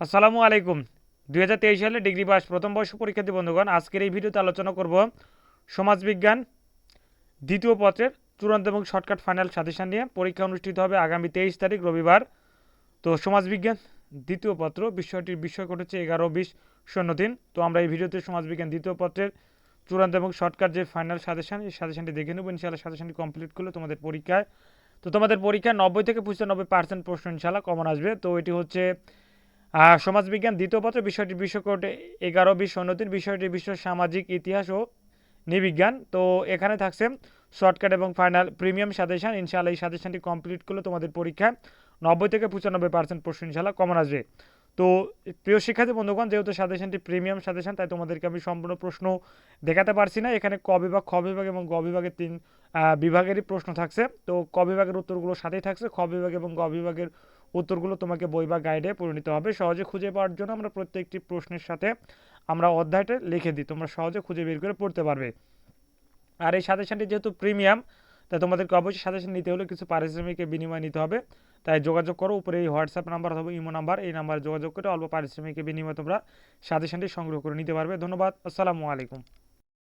আসসালামু আলাইকুম। দুই হাজার তেইশ সালে ডিগ্রি পাস প্রথম বর্ষ পরীক্ষার্থী বন্ধুগণ, আজকের এই ভিডিওতে আলোচনা করব সমাজবিজ্ঞান দ্বিতীয় পত্রের চূড়ান্ত এবং শর্টকাট ফাইনাল সাজেশন নিয়ে। পরীক্ষা অনুষ্ঠিত হবে আগামী তেইশ তারিখ, রবিবার। তো সমাজবিজ্ঞান দ্বিতীয় পত্র, বিষয়টির বিষয় হচ্ছে এগারো, বিশ, শূন্য তিন তো আমরা এই ভিডিওতে সমাজবিজ্ঞান দ্বিতীয় পত্রের চূড়ান্ত এবং শর্টকাট যে ফাইনাল সাজেশন, এই সাজেশনটি দেখে নেব। ইনশাআল্লাহ সাজেশনটি কমপ্লিট করলে তোমাদের পরীক্ষায় তো তোমাদের পরীক্ষায় নব্বই থেকে পঁচানব্বই পার্সেন্ট প্রশ্ন ইনশাআল্লাহ কমন আসবে। তো এটি হচ্ছে সমাজবিজ্ঞান দ্বিতীয় পত্র, বিষয়টি বিষয়কোড এগারো বিশ তিন বিষয়টি বিষয় সামাজিক ইতিহাস ও নিবিজ্ঞান তো এখানে থাকছে শর্টকাট এবং ফাইনাল প্রিমিয়াম সাজেশন। ইনশাআল্লাহ এই সাজেশনটি কমপ্লিট করলে তোমাদের পরীক্ষায় নব্বই থেকে পঁচানব্বই পার্সেন্ট প্রশ্ন ইনশাআল্লাহ কমন আসবে। তো প্রিয় শিক্ষার্থী বন্ধুগণ, যেহেতু সাজেশনটি প্রিমিয়াম সাজেশন, তাই তোমাদেরকে আমি সম্পূর্ণ প্রশ্ন দেখাতে পারছি না। এখানে ক বিভাগ, খ বিভাগ এবং গ বিভাগের তিন বিভাগেরই প্রশ্ন থাকছে। তো ক বিভাগের উত্তরগুলো সাথেই থাকছে। খ বিভাগ এবং গ বিভাগের উত্তরগুলো তোমাকে বই বা গাইডে পরিণত হবে। সহজে খুঁজে পাওয়ার জন্য আমরা প্রত্যেকটি প্রশ্নের সাথে আমরা অধ্যায়টা লিখে দিই। তোমরা সহজে খুঁজে বের করে পড়তে পারবে। আর এই সাজেশনটি যেহেতু প্রিমিয়াম তাই তোমাদেরকে অবশ্যই সাজেশন নিতে হলে কিছু পারিশ্রমিকের বিনিময় নিতে হবে। তাই যোগাযোগ করো, উপরে এই হোয়াটসঅ্যাপ নাম্বার অথবা ইমো নাম্বার এই নাম্বারে যোগাযোগ করে অল্প পারিশ্রমিকের বিনিময়ে তোমরা সাজেশনটি সংগ্রহ করে নিতে পারবে। ধন্যবাদ, আসসালামু আলাইকুম।